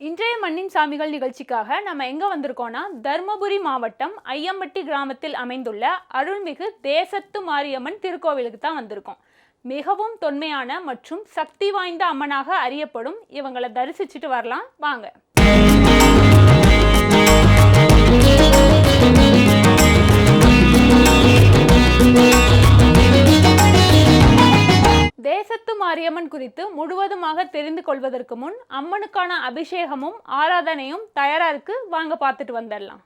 இன்றைய மண்ணின் சாமிகள் நிகழ்ச்சிக்காக நம்ம எங்க வந்திருக்கோம்னா தர்மபுரி மாவட்டம் ஐயம்பட்டி கிராமத்தில் அமைந்துள்ள அருள்மிகு தேசத்து மாரியம்மன் திருக்கோவிலுக்கு தான் வந்திருக்கோம். மிகவும் தொன்மையான மற்றும் சக்தி வாய்ந்த அம்மனாக அறியப்படும் இவங்களை தரிசிச்சுட்டு வரலாம். வாங்க. தேசத்து மாரியம்மன் குறித்து முழுவதுமாக தெரிந்து கொள்வதற்கு முன் அம்மனுக்கான அபிஷேகமும் ஆராதனையும் தயாரா இருக்கு. வாங்க பார்த்துட்டு வந்துடலாம்.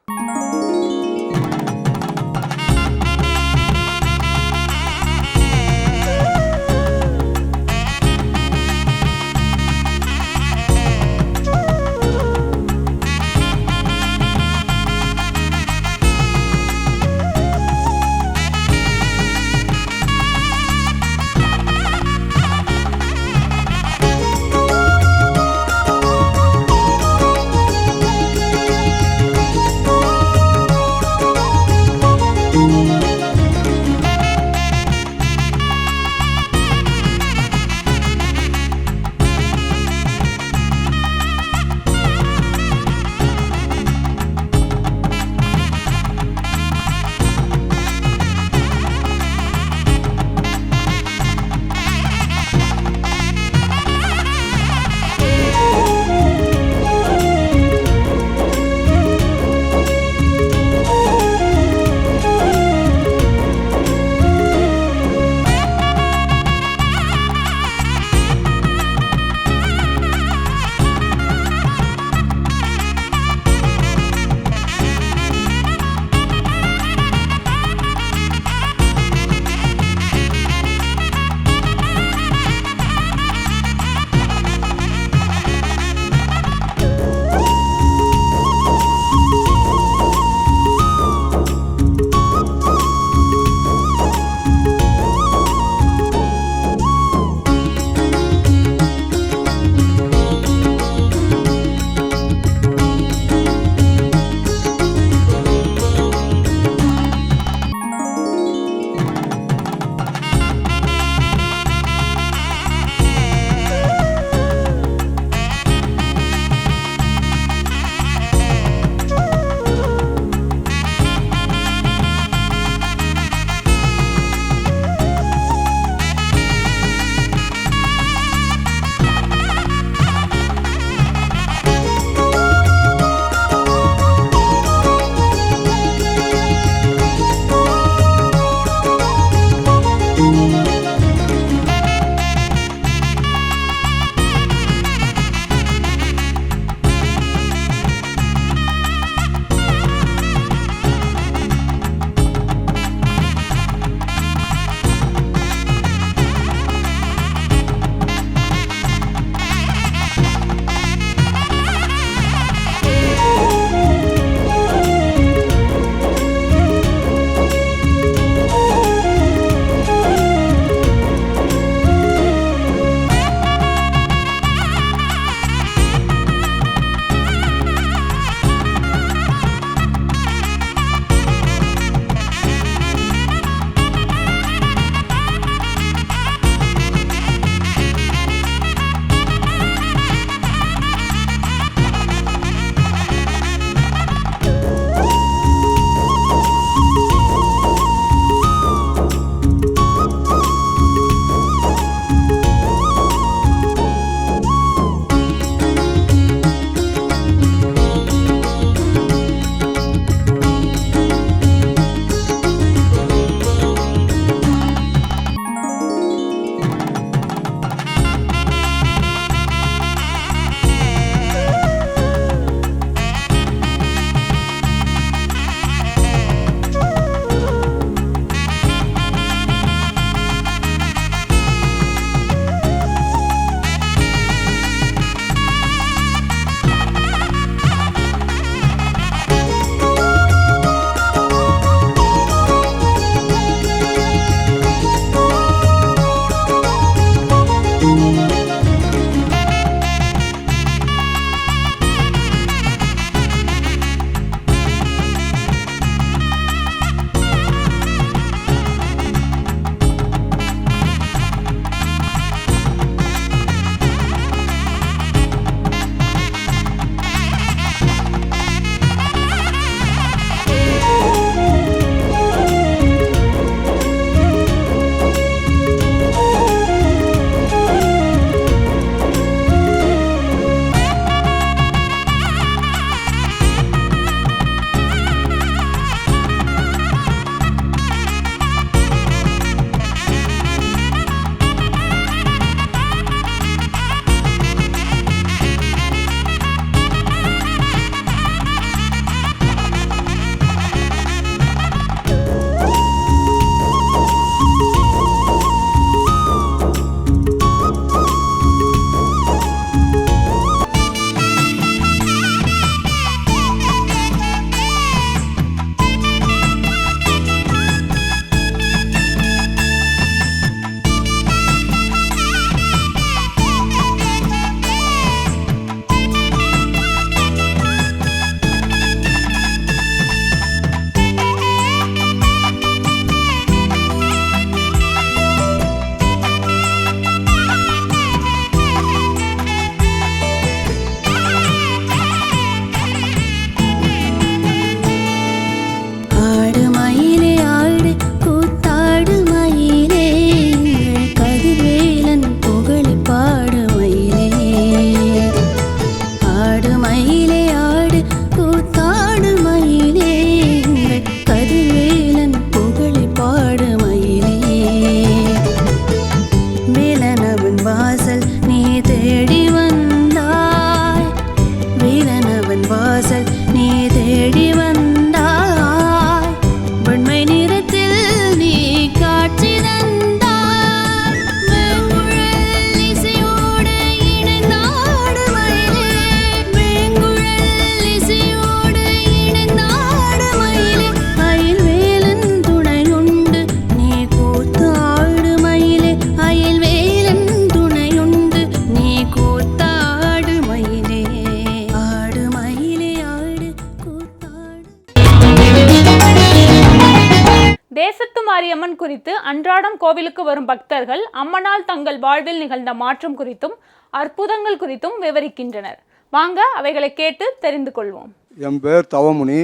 குறித்து அன்றாடம் கோவிலுக்கு வரும் பக்தர்கள் அம்மனால் தங்கள் வாழ்வில் நிகழ்ந்த மாற்றம் குறித்தும் அற்புதங்கள் குறித்தும் விவரிக்கின்றனர். வாங்க அவைகளை கேட்டு தெரிந்து கொள்வோம். என் பேர் தவமுனி.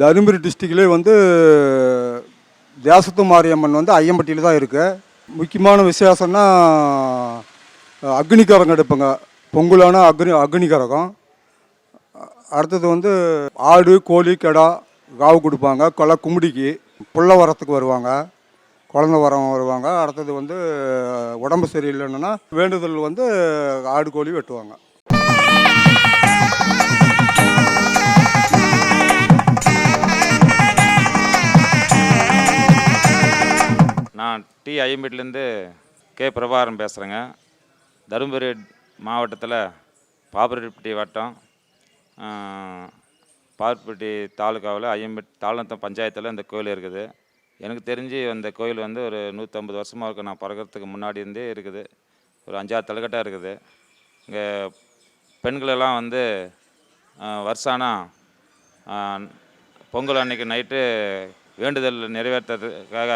தருமபுரி டிஸ்ட்ரிக்ட்லே வந்து தேசத்து மாரியம்மன் வந்து ஐயம்பட்டியில் தான் இருக்கு. முக்கியமான விசேஷம்னா அக்னிகரகம் எடுப்பங்க. பொங்கலான அக்னி அக்னிகரகம். அடுத்தது வந்து ஆடு கோழி கெடா காவு கொடுப்பாங்க. கொலை கும்பிடிக்கு புள்ள வரத்துக்கு வருவாங்க. குழந்த வரம் வருவாங்க. அடுத்தது வந்து உடம்பு சரியில்லைன்னா வேண்டுதல் வந்து ஆடு கோழி வெட்டுவாங்க. நான் டி ஐம்பேட்டிலேருந்து கே பிரபாகரன் பேசுகிறேங்க தருமபுரி மாவட்டத்தில் பாப்பரெட்டிப்பட்டி வட்டம் பாப்பரெட்டி தாலுக்காவில் ஐயம்பட் தாளநத்தம் பஞ்சாயத்தில் இந்த கோயில் இருக்குது. எனக்கு தெரிஞ்சு அந்த கோயில் வந்து ஒரு நூற்றம்பது வருஷமாக இருக்கும் நான் பிறக்கிறதுக்கு முன்னாடி இருந்தே இருக்குது. ஒரு அஞ்சாறு தலைக்கட்டாக இருக்குது. இங்கே பெண்களெல்லாம் வந்து வருஷானா பொங்கல் அன்னைக்கு நைட்டு வேண்டுதல் நிறைவேற்றுறதுக்காக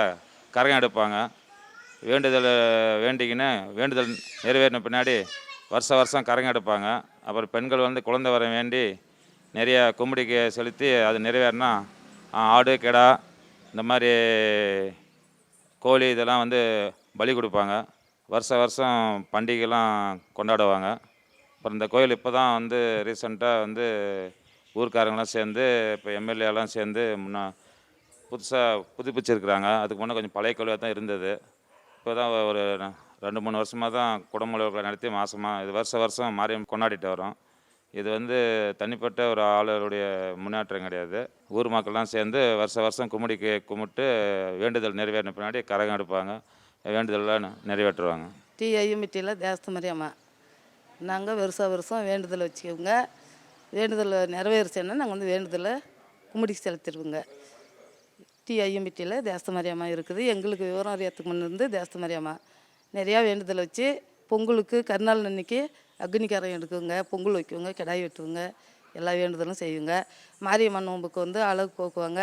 கரகம் எடுப்பாங்க. வேண்டுதல் வேண்டிக்கின்னு வேண்டுதல் நிறைவேறின பின்னாடி வருஷ வருஷம் கரகம் எடுப்பாங்க. அப்புறம் பெண்கள் வந்து குழந்தை வர வேண்டி நிறைய கும்பிடிக்கு செலுத்தி அது நிறைவேறினா ஆடு கிடா இந்த மாதிரி கோழி இதெல்லாம் வந்து பலி கொடுப்பாங்க. வருஷ வருஷம் பண்டிகைலாம் கொண்டாடுவாங்க. அப்புறம் இந்த கோயில் இப்போ தான் வந்து ரீசெண்டாக வந்து ஊர்க்காரங்களாம் சேர்ந்து இப்போ எம்எல்ஏலாம் சேர்ந்து முன்னா புதுசாக புதுப்பிச்சிருக்கிறாங்க. அதுக்கு முன்னே கொஞ்சம் பழைய கோயிலாக தான் இருந்தது. இப்போ தான் ஒரு ரெண்டு மூணு வருஷமாக தான் குடமுழுக்களை நடத்தி மாதமாக இது வருஷ வருஷம் மாரியம் கொண்டாடிட்டு வரோம். இது வந்து தனிப்பட்ட ஒரு ஆளுடைய முன்னேற்றம் கிடையாது. ஊர் மக்கள்லாம் சேர்ந்து வருஷ வருஷம் கும்மிடிக்கு கும்பிட்டு வேண்டுதல் நிறைவேறின பின்னாடி கரகம் எடுப்பாங்க. வேண்டுதல்லாம் நிறைவேற்றுவாங்க. டி ஐஎம்டியில் தேசத்து மரியம்மா. நாங்கள் வருஷம் வருஷம் வேண்டுதல் வச்சுக்கோங்க வேண்டுதல் நிறைவேறுச்சுன்னா நாங்கள் வந்து வேண்டுதலை கும்பிடிக்கு செலுத்திடுவோங்க. டி ஐஎம்டியில் தேசத்து மரியம்மா இருக்குது. எங்களுக்கு விவரம் அறியத்துக்கு முன்னிருந்து தேசத்து மரியம்மா நிறையா வேண்டுதல் வச்சு பொங்கலுக்கு கருநாள் அன்னைக்கு அக்னிக்காரம் எடுக்குங்க பொங்கல் வைக்குவோங்க கிடாய் வெட்டுவோங்க எல்லா வேண்டுதலும் செய்வோங்க மாரியம்மன் நோம்புக்கு வந்து அழகு போக்குவாங்க.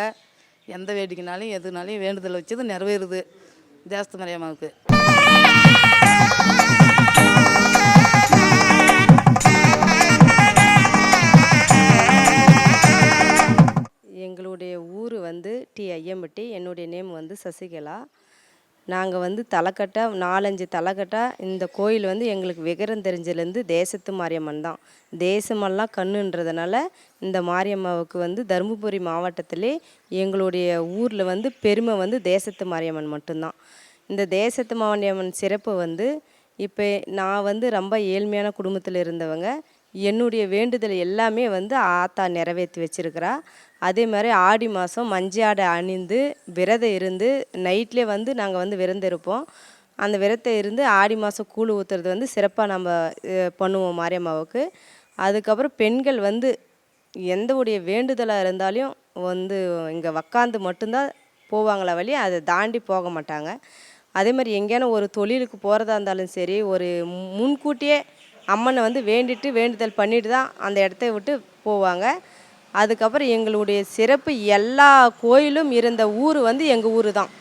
எந்த வேடிக்கைனாலும் எதுனாலையும் வேண்டுதல் வச்சது நிறைவேறுது. தேசத்து மரியம்மாவுக்கு எங்களுடைய ஊர் வந்து டி ஐயம்பட்டி என்னுடைய நேம் வந்து சசிகலா. நாங்கள் வந்து தலைக்கட்டா நாலஞ்சு தலைக்கட்டா இந்த கோயில் வந்து எங்களுக்கு விகரம் தெரிஞ்சதுலேருந்து தேசத்து மாரியம்மன் தான். தேசமெல்லாம் கண்ணுன்றதுனால இந்த மாரியம்மாவுக்கு வந்து தருமபுரி மாவட்டத்திலே எங்களுடைய ஊரில் வந்து பெருமை வந்து தேசத்து மாரியம்மன் மட்டும்தான். இந்த தேசத்து மாரியம்மன் சிறப்பு வந்து இப்போ நான் வந்து ரொம்ப ஏழ்மையான குடும்பத்தில் இருந்தவங்க. என்னுடைய வேண்டுதல் எல்லாமே வந்து ஆத்தா நிறைவேற்றி வச்சிருக்கிறா. அதே மாதிரி ஆடி மாதம் மஞ்சள் அணிந்து விரதம் இருந்து நைட்லேயே வந்து நாங்கள் வந்து விரதம் இருப்போம். அந்த விரதம் இருந்து ஆடி மாதம் கூழ் ஊற்றுறது வந்து சிறப்பாக நம்ம பண்ணுவோம் மாரியம்மாவுக்கு. அதுக்கப்புறம் பெண்கள் வந்து எந்த உடைய வேண்டுதலாக இருந்தாலும் வந்து இங்கே உக்காந்து மட்டும்தான் போவாங்களா வழி அதை தாண்டி போக மாட்டாங்க. அதே மாதிரி எங்கேயான ஒரு தொழிலுக்கு போகிறதா இருந்தாலும் சரி ஒரு முன்கூட்டியே அம்மனை வந்து வேண்டிட்டு வேண்டுதல் பண்ணிட்டு தான் அந்த இடத்த விட்டு போவாங்க. அதுக்கப்புறம் எங்களுடைய சிறப்பு எல்லா கோயிலும் இருந்த ஊர் வந்து எங்கள் ஊர் தான்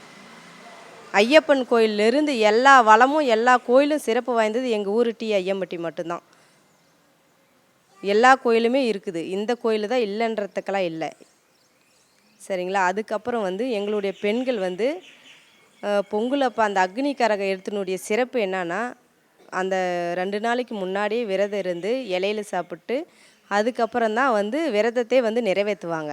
ஐயப்பன் கோயிலிருந்து எல்லா வளமும் எல்லா கோயிலும் சிறப்பு வாய்ந்தது எங்கள் ஊர் டி ஐயம்பட்டி மட்டும்தான். எல்லா கோயிலுமே இருக்குது. இந்த கோயில் தான் இல்லைன்றதுக்கெல்லாம் இல்லை. சரிங்களா? அதுக்கப்புறம் வந்து எங்களுடைய பெண்கள் வந்து பொங்கல் அப்போ அந்த அக்னி கரக எடுத்தினுடைய சிறப்பு என்னன்னா அந்த ரெண்டு நாளைக்கு முன்னாடியே விரதம் இருந்து இலையில சாப்பிட்டு அதுக்கப்புறம் தான் வந்து விரதத்தை வந்து நிறைவேற்றுவாங்க.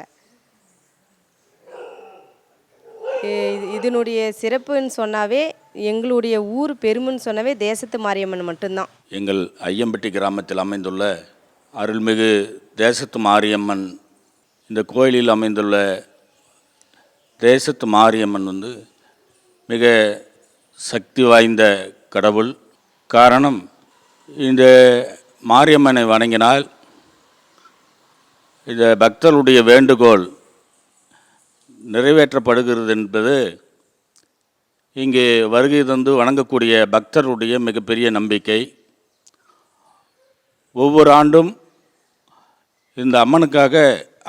இதனுடைய சிறப்புன்னு சொன்னாவே எங்களுடைய ஊர் பெருமைன்னு சொன்னாவே தேசத்து மாரியம்மன் மட்டும்தான். எங்கள் ஐயம்பட்டி கிராமத்தில் அமைந்துள்ள அருள்மிகு தேசத்து மாரியம்மன் இந்த கோயிலில் அமைந்துள்ள தேசத்து மாரியம்மன் வந்து மிக சக்தி வாய்ந்த கடவுள். காரணம் இந்த மாரியம்மனை வணங்கினால் இந்த பக்தருடைய வேண்டுகோள் நிறைவேற்றப்படுகிறது என்பது இங்கே வருகை தந்து வணங்கக்கூடிய பக்தருடைய மிகப்பெரிய நம்பிக்கை. ஒவ்வொரு ஆண்டும் இந்த அம்மனுக்காக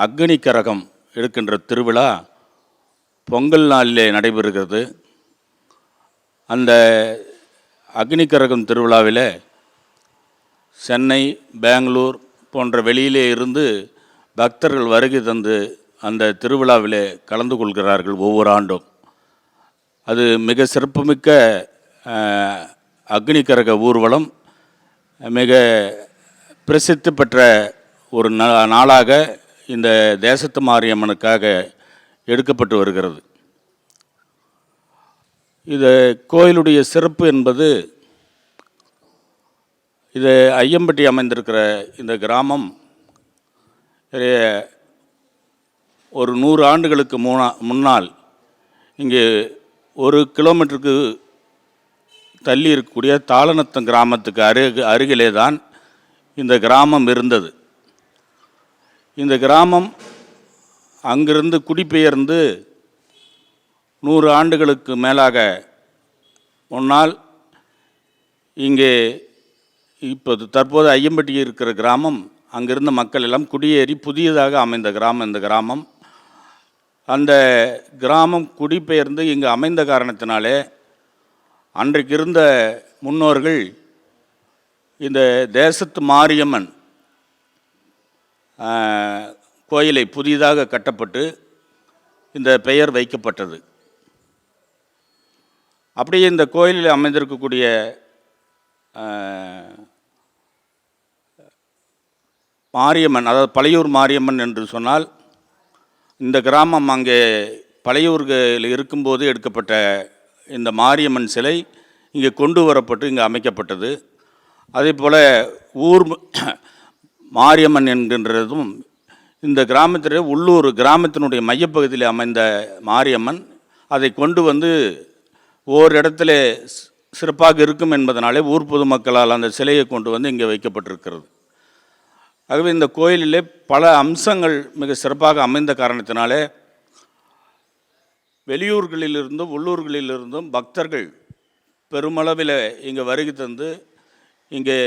அக்னி கரகம் எடுக்கின்ற திருவிழா பொங்கல் நாளிலே நடைபெறுகிறது. அந்த அக்னிகரகம் திருவிழாவில் சென்னை பெங்களூர் போன்ற வெளியிலே இருந்து பக்தர்கள் வருகை தந்து அந்த திருவிழாவிலே கலந்து கொள்கிறார்கள் ஒவ்வொரு ஆண்டும். அது மிக சிறப்புமிக்க அக்னிகரக ஊர்வலம் மிக பிரசித்தி பெற்ற ஒரு நா- நாளாக இந்த தேசத்து மாரியம்மனுக்காக எடுக்கப்பட்டு வருகிறது. இது கோயிலுடைய சிறப்பு என்பது இது ஐயம்பட்டி அமைந்திருக்கிற இந்த கிராமம் ஒரு நூறு ஆண்டுகளுக்கு முனா முன்னால் இங்கே ஒரு கிலோமீட்டருக்கு தள்ளி இருக்கக்கூடிய தாளநத்தம் கிராமத்துக்கு அருகு அருகிலே தான் இந்த கிராமம் இருந்தது. இந்த கிராமம் அங்கிருந்து குடிபெயர்ந்து நூறு ஆண்டுகளுக்கு மேலாக முன்னால் இங்கே இப்போது தற்போது ஐயம்பட்டி இருக்கிற கிராமம் அங்கிருந்த மக்கள் எல்லாம் குடியேறி புதியதாக அமைந்த கிராமம் இந்த கிராமம். அந்த கிராமம் குடிபெயர்ந்து இங்கு அமைந்த காரணத்தினாலே அன்றைக்கு இருந்த முன்னோர்கள் இந்த தேசத்து மாரியம்மன் கோயிலை புதிதாக கட்டப்பட்டு இந்த பெயர் வைக்கப்பட்டது. அப்படியே இந்த கோயிலில் அமைந்திருக்கக்கூடிய மாரியம்மன் அதாவது பழையூர் மாரியம்மன் என்று சொன்னால் இந்த கிராமம் அங்கே பழையூர்கள் இருக்கும்போது எடுக்கப்பட்ட இந்த மாரியம்மன் சிலை இங்கே கொண்டு வரப்பட்டு இங்கே அமைக்கப்பட்டது. அதே போல் ஊர் மாரியம்மன் என்கின்றதும் இந்த கிராமத்தில் உள்ளூர் கிராமத்தினுடைய மையப்பகுதியில் அமைந்த மாரியம்மன் அதை கொண்டு வந்து ஓரிடத்துல சிறப்பாக இருக்கும் என்பதனாலே ஊர் பொதுமக்களால் அந்த சிலையை கொண்டு வந்து இங்கே வைக்கப்பட்டிருக்கிறது. ஆகவே இந்த கோயிலிலே பல அம்சங்கள் மிக சிறப்பாக அமைந்த காரணத்தினாலே வெளியூர்களிலிருந்தும் உள்ளூர்களிலிருந்தும் பக்தர்கள் பெருமளவில் இங்கே வருகை தந்து இங்கே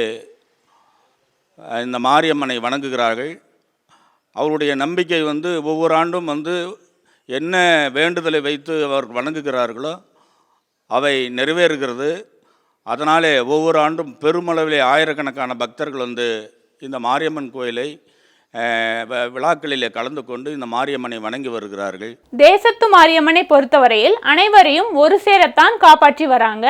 இந்த மாரியம்மனை வணங்குகிறார்கள். அவருடைய நம்பிக்கை வந்து ஒவ்வொரு ஆண்டும் வந்து என்ன வேண்டுதலை வைத்து அவர் வணங்குகிறார்களோ அவை நிறைவேறுகிறது. அதனாலே ஒவ்வொரு ஆண்டும் பெருமளவிலே ஆயிரக்கணக்கான பக்தர்கள் வந்து இந்த மாரியம்மன் கோயிலை வ- விழாக்களிலே கலந்து கொண்டு இந்த மாரியம்மனை வணங்கி வருகிறார்கள். தேசத்து மாரியம்மனை பொறுத்தவரையில் அனைவரையும் ஒரு சேரத்தான் காப்பாற்றி வராங்க.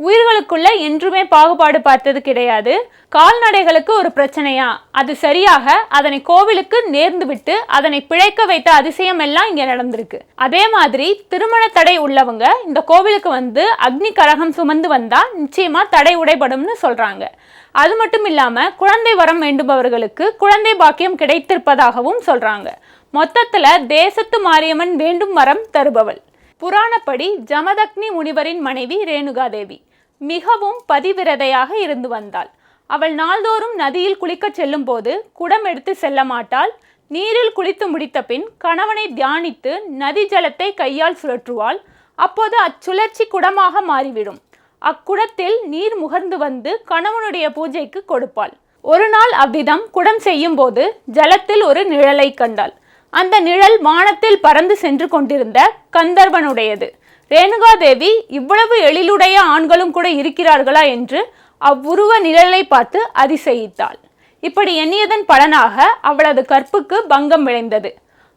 உயிர்களுக்குள்ள என்றுமே பாகுபாடு பார்த்தது கிடையாது. கால்நடைகளுக்கு ஒரு பிரச்சனையா? அது சரியாக அதனை கோவிலுக்கு நேர்ந்து விட்டு அதனை பிழைக்க வைத்த அதிசயம் எல்லாம் இங்க நடந்திருக்கு. அதே மாதிரி திருமண தடை உள்ளவங்க இந்த கோவிலுக்கு வந்து அக்னி கரகம் சுமந்து வந்தா நிச்சயமா தடை உடைபடும்னு சொல்றாங்க. அது மட்டும் இல்லாமல் குழந்தை வரம் வேண்டுபவர்களுக்கு குழந்தை பாக்கியம் கிடைத்திருப்பதாகவும் சொல்றாங்க. மொத்தத்தில் தேசத்து மாரியம்மன் வேண்டும் வரம் தருபவள். புராணப்படி ஜமதக்னி முனிவரின் மனைவி ரேணுகாதேவி மிகவும் பதிவிரதையாக இருந்து வந்தாள். அவள் நாள்தோறும் நதியில் குளிக்கச் செல்லும்போது குடம் எடுத்து செல்ல மாட்டாள். நீரில் குளித்து முடித்த பின் கணவனை தியானித்து நதி ஜலத்தை கையால் சுழற்றுவாள். அப்போது அச்சுழற்சி குடமாக மாறிவிடும். அக்குடத்தில் நீர் முகர்ந்து வந்து கணவனுடைய பூஜைக்கு கொடுப்பாள். ஒரு நாள் அவ்விதம் குடம் செய்யும் போது ஜலத்தில் ஒரு நிழலை கண்டாள். அந்த நிழல் வானத்தில் பறந்து சென்று கொண்டிருந்த கந்தர்வனுடையது. ரேணுகாதேவி இவ்வளவு எழிலுடைய ஆண்களும் கூட இருக்கிறார்களா? என்று அவ்வுருவ நிழலை பார்த்து அதிசயித்தாள். இப்படி எண்ணியதன் பலனாக அவளது கற்புக்கு பங்கம் விளைந்தது.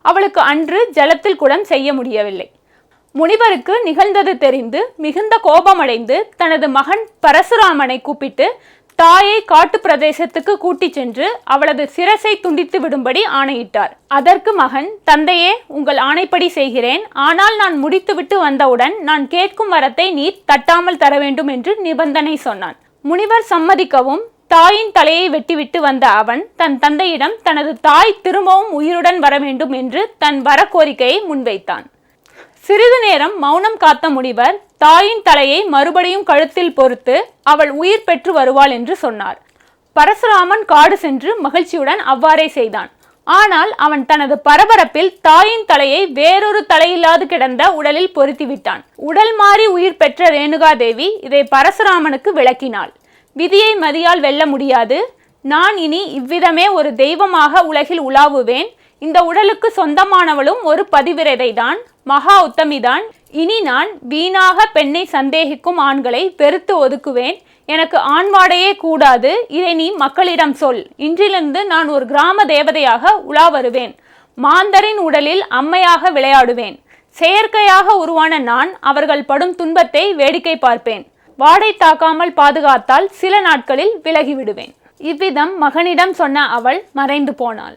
அவளுக்கு அன்று ஜலத்தில் குடம் செய்ய முடியவில்லை. முனிவருக்கு நிகழ்ந்தது தெரிந்து மிகுந்த கோபமடைந்து தனது மகன் பரசுராமனை கூப்பிட்டு தாயை காட்டு பிரதேசத்துக்கு கூட்டிச் சென்று அவளது சிரசை துண்டித்து விடும்படி ஆணையிட்டார். அதற்கு மகன் தந்தையே உங்கள் ஆணைப்படி செய்கிறேன். ஆனால் நான் முடித்துவிட்டு வந்தவுடன் நான் கேட்கும் வரத்தை நீர் தட்டாமல் தர வேண்டும் என்று நிபந்தனை சொன்னான். முனிவர் சம்மதிக்கவும் தாயின் தலையை வெட்டிவிட்டு வந்த அவன் தன் தந்தையிடம் தனது தாய் திரும்பவும் உயிருடன் வர வேண்டும் என்று தன் வர கோரிக்கையை முன்வைத்தான். சிறிது நேரம் மௌனம் காத்த முனிவர் தாயின் தலையை மறுபடியும் கழுத்தில் பொறுத்து அவள் உயிர் பெற்று வருவாள் என்று சொன்னார். பரசுராமன் காடு சென்று மகிழ்ச்சியுடன் அவ்வாறே செய்தான். ஆனால் அவன் தனது பரபரப்பில் தாயின் தலையை வேறொரு தலையில்லாது கிடந்த உடலில் பொருத்தி விட்டான். உடல் மாறி உயிர் பெற்ற ரேணுகாதேவி இதை பரசுராமனுக்கு விளக்கினாள். விதியை மதியால் வெல்ல முடியாது. நான் இனி இவ்விதமே ஒரு தெய்வமாக உலகில் உலாவுவேன். இந்த உடலுக்கு சொந்தமானவளும் ஒரு பதிவிரதைதான். மகா உத்தமிதான். இனி நான் வீணாக பெண்ணை சந்தேகிக்கும் ஆண்களை வெறுத்து ஒதுக்குவேன். எனக்கு ஆண்வாடையே கூடாது. இதை நீ மக்களிடம் சொல். இன்றிலிருந்து நான் ஒரு கிராம தேவதையாக உலா வருவேன். மாந்தரின் உடலில் அம்மையாக விளையாடுவேன். செயற்கையாக உருவான நான் அவர்கள் படும் துன்பத்தை வேடிக்கை பார்ப்பேன். வாடை தாக்காமல் பாதுகாத்தால் சில நாட்களில் விலகிவிடுவேன் இவ்விதம் மகனிடம் சொன்ன அவள் மறைந்து போனாள்.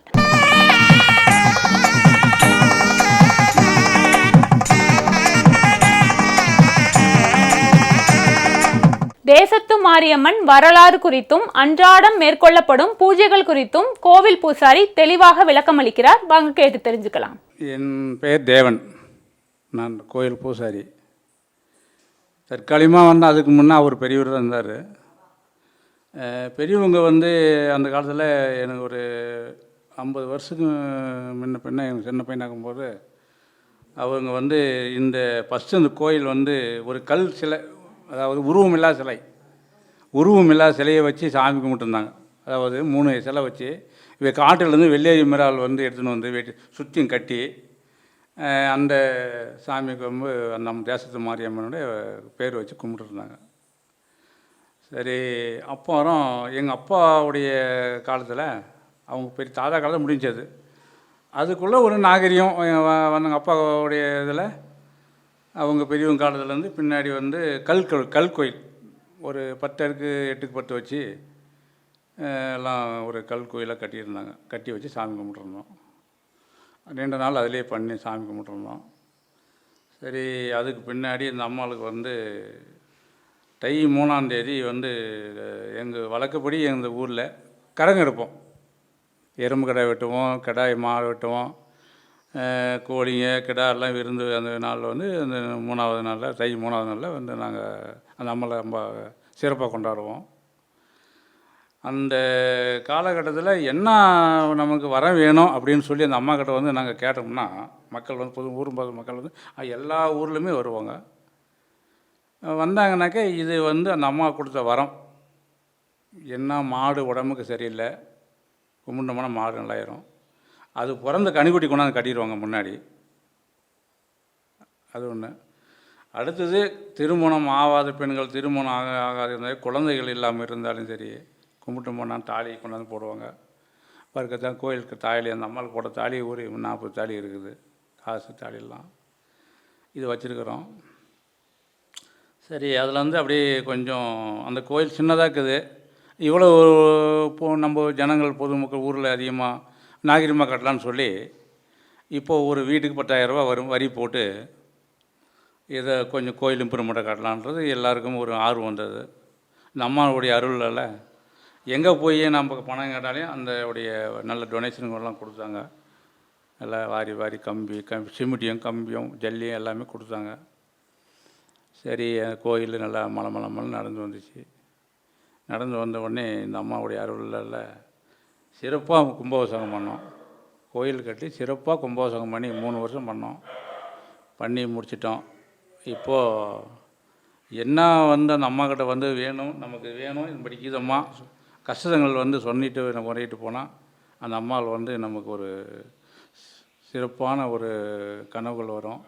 தேசத்து மாரியம்மன் வரலாறு குறித்தும் அன்றாடம் மேற்கொள்ளப்படும் பூஜைகள் குறித்தும் கோவில் பூசாரி தெளிவாக விளக்கமளிக்கிறார். வாங்க கேட்டு தெரிஞ்சுக்கலாம். என் பெயர் தேவன். நான் கோயில் பூசாரி. தற்காலிகமாக வந்து அதுக்கு முன்னே அவர் பெரியவர் தான் இருந்தார். பெரியவங்க வந்து அந்த காலத்தில் எனக்கு ஒரு ஐம்பது வருஷத்துக்கு முன்ன பின்ன எனக்கு சின்ன பையனாகும்போது அவங்க வந்து இந்த ஃபஸ்ட்டு இந்த கோயில் வந்து ஒரு கல் சிலை அதாவது உருவம் இல்லாத சிலை. உருவம் இல்லாத சிலையை வச்சு சாமி கும்பிட்டுருந்தாங்க. அதாவது மூணு சிலை வச்சு இவை காட்டிலேருந்து வெள்ளேரி மிரால் வந்து எடுத்துன்னு வந்து வெட்டி சுற்றியும் கட்டி அந்த சாமிக்கு வந்து நம்ம தேசத்து மாரியம்மனுடைய பேர் வச்சு கும்பிட்டுருந்தாங்க. சரி அப்புறம் எங்கள் அப்பாவுடைய காலத்தில் அவங்க பெரிய தாத்தா காலத்தில் முடிஞ்சது. அதுக்குள்ளே ஒரு நாகரிகம் வந்தாங்க அப்பாவுடைய இதில் அவங்க பெரியவங்க காலத்துலேருந்து பின்னாடி வந்து கல் கல் கல் கோயில். ஒரு பத்து அடுக்கு எட்டுக்கு பத்து வச்சு எல்லாம் ஒரு கல் கோயிலாக கட்டியிருந்தாங்க. கட்டி வச்சு சாமி கும்பிட்ருந்தோம் ரெண்டு நாள் அதிலே பண்ணி சாமி கும்பிட்ருந்தோம் சரி அதுக்கு பின்னாடி இந்த அம்மாளுக்கு வந்து தை மூணாந்தேதி வந்து எங்கள் வழக்கப்படி எங்கள் ஊரில் கரகம் எடுப்போம். எறும்பு கடை வெட்டுவோம் கடாய் மாறு வெட்டுவோம். கோழிங்க கிடா எல்லாம் விருந்து அந்த நாளில் வந்து அந்த மூணாவது நாளில் தை மூணாவது நாளில் வந்து நாங்கள் அந்த அம்மலை ரொம்ப சிறப்பாக கொண்டாடுவோம். அந்த காலகட்டத்தில் என்ன நமக்கு வர வேணும் அப்படின்னு சொல்லி அந்த அம்மா கிட்ட வந்து நாங்கள் கேட்டோம்னா மக்கள் வந்து பொது ஊர் மக்கள் வந்து எல்லா ஊர்லேயுமே வருவாங்க. வந்தாங்கனாக்கா இது வந்து அந்த அம்மா கொடுத்த வரம். என்ன மாடு உடம்புக்கு சரியில்லை கும்பிட்டோம்னா மாடு நல்லாயிரும். அது பிறந்த கனிக்குட்டி கொண்டாந்து கட்டிடுவாங்க முன்னாடி. அது ஒன்று அடுத்தது திருமணம் ஆகாத பெண்கள் திருமணம் ஆக ஆகாத இருந்தாலும் குழந்தைகள் இல்லாமல் இருந்தாலும் சரி கும்பிட்டு போனால் தாலி கொண்டாந்து போடுவாங்க. பருக்கத்தான் கோயிலுக்கு தாலி அந்த அம்மாவுக்கு போட தாலி ஒரு நாற்பது தாலி இருக்குது. காசு தாலிலாம் இது வச்சுருக்குறோம். சரி அதில் வந்து அப்படியே கொஞ்சம் அந்த கோயில் சின்னதாக இருக்குது. இவ்வளோ இப்போ நம்ம ஜனங்கள் பொதுமக்கள் ஊரில் அதிகமாக நாகரிகமாக கட்டலான்னு சொல்லி இப்போது ஒரு வீட்டுக்கு பத்தாயிரரூபா வரும் வரி போட்டு இதை கொஞ்சம் கோயில் இம்ப்ரூவ்மெண்ட்டாக கட்டலான்றது எல்லாருக்கும் ஒரு ஆர்வம் வந்தது. நம்மளுடைய அம்மாவுடைய அருளால் எங்கே போய் நம்ம பணம் கேட்டாலையும் அந்த உடைய நல்ல டொனேஷனுங்கெல்லாம் கொடுத்தாங்க. நல்லா வாரி வாரி கம்பி கம் சிமிட்டியும் கம்பியும் ஜல்லியும் எல்லாமே கொடுத்தாங்க. சரி கோயில் நல்லா மலை மலை மலை நடந்து வந்துச்சு. நடந்து வந்த உடனே இந்த அம்மாவுடைய அருளால் சிறப்பாக கும்பாபிஷேகம் பண்ணோம். கோயில் கட்டி சிறப்பாக கும்பாபிஷேகம் பண்ணி மூணு வருஷம் பண்ணோம். பண்ணி முடிச்சிட்டோம். இப்போது என்ன வந்து அந்த அம்மாக்கிட்ட வந்து வேணும் நமக்கு வேணும் இது படிக்குதம்மா கஷ்டங்கள் வந்து சொல்லிட்டு நம்ம முறையிட்டு போனால் அந்த அம்மாவில் வந்து நமக்கு ஒரு சிறப்பான ஒரு கனவுகள் வரும்.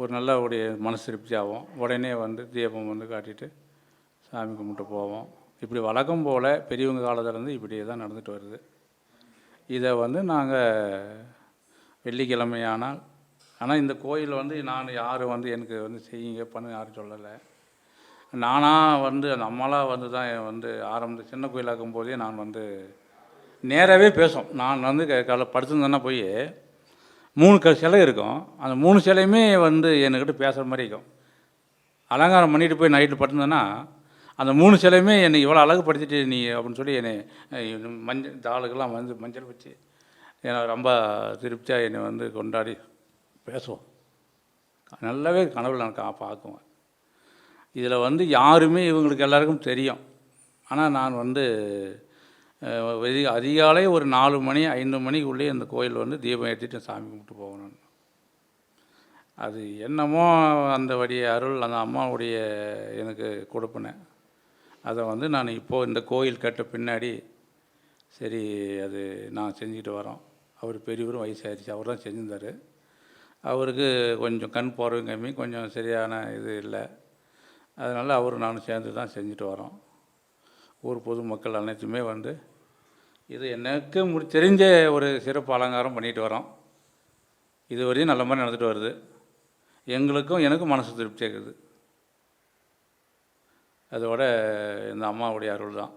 ஒரு நல்ல உடைய மனசு திருப்தி ஆகும் உடனே வந்து தீபம் வந்து காட்டிட்டு சாமி கும்பிட்டு போவோம். இப்படி வழக்கம் போல் பெரியவங்க காலத்துலேருந்து இப்படியே தான் நடந்துட்டு வருது. இதை வந்து நாங்கள் வெள்ளிக்கிழமையானால் ஆனால் இந்த கோயில் வந்து நான் யாரும் வந்து எனக்கு வந்து செய்யுங்க பண்ணு யாரும் சொல்லலை. நானாக வந்து அந்த அம்மாலாம் வந்து தான் வந்து ஆரம்பித்து சின்ன கோயிலாக்கும் போதே நான் வந்து நேராகவே பேசும். நான் வந்து க- காலை போய் மூணு க சிலை இருக்கும். அந்த மூணு சிலையுமே வந்து என்கிட்ட பேசுகிற மாதிரி இருக்கும். அலங்காரம் பண்ணிட்டு போய் நைட்டு படுத்துருந்தேன்னா அந்த மூணு சிலையுமே என்னை இவ்வளோ அழகுப்படுத்திட்டு நீ அப்படின்னு சொல்லி என்னை மஞ்சள் தாளுக்கெல்லாம் வந்து மஞ்சள் வச்சு என்னை ரொம்ப திருப்தியாக என்னை வந்து கொண்டாடி பேசுவோம். நல்லாவே கனவில் நான் கா- பார்க்குவேன். இதில் வந்து யாருமே இவங்களுக்கு எல்லாருக்கும் தெரியும். ஆனால் நான் வந்து அதிகாலை ஒரு நாலு மணி ஐந்து மணிக்குள்ளேயே அந்த கோயில் வந்து தீபம் ஏற்றிட்டு சாமி கும்பிட்டு போகணும் அது என்னமோ அந்த வழிய அருள் அந்த அம்மாவுடைய எனக்கு கொடுப்பினேன். அதை வந்து நான் இப்போது இந்த கோயில் கட்ட பின்னாடி சரி அது நான் செஞ்சுக்கிட்டு வரோம். அவர் பெரியவரும் வயசாகிடுச்சு அவர் தான் செஞ்சிருந்தார். அவருக்கு கொஞ்சம் கண் பார்வையும் கம்மி கொஞ்சம் சரியான இது இல்லை. அதனால் அவரும் நானும் சேர்ந்து தான் செஞ்சுட்டு வரோம். ஊர் பொதுமக்கள் அனைத்துமே வந்து இது எனக்கு முடி தெரிஞ்ச ஒரு சிறப்பு அலங்காரம் பண்ணிட்டு வரோம். இது வரையும் நல்ல மாதிரி நடந்துட்டு வருது. எங்களுக்கும் எனக்கும் மனசு திருப்தியாக இருக்குது அதோட இந்த அம்மாவுடைய அருள் தான்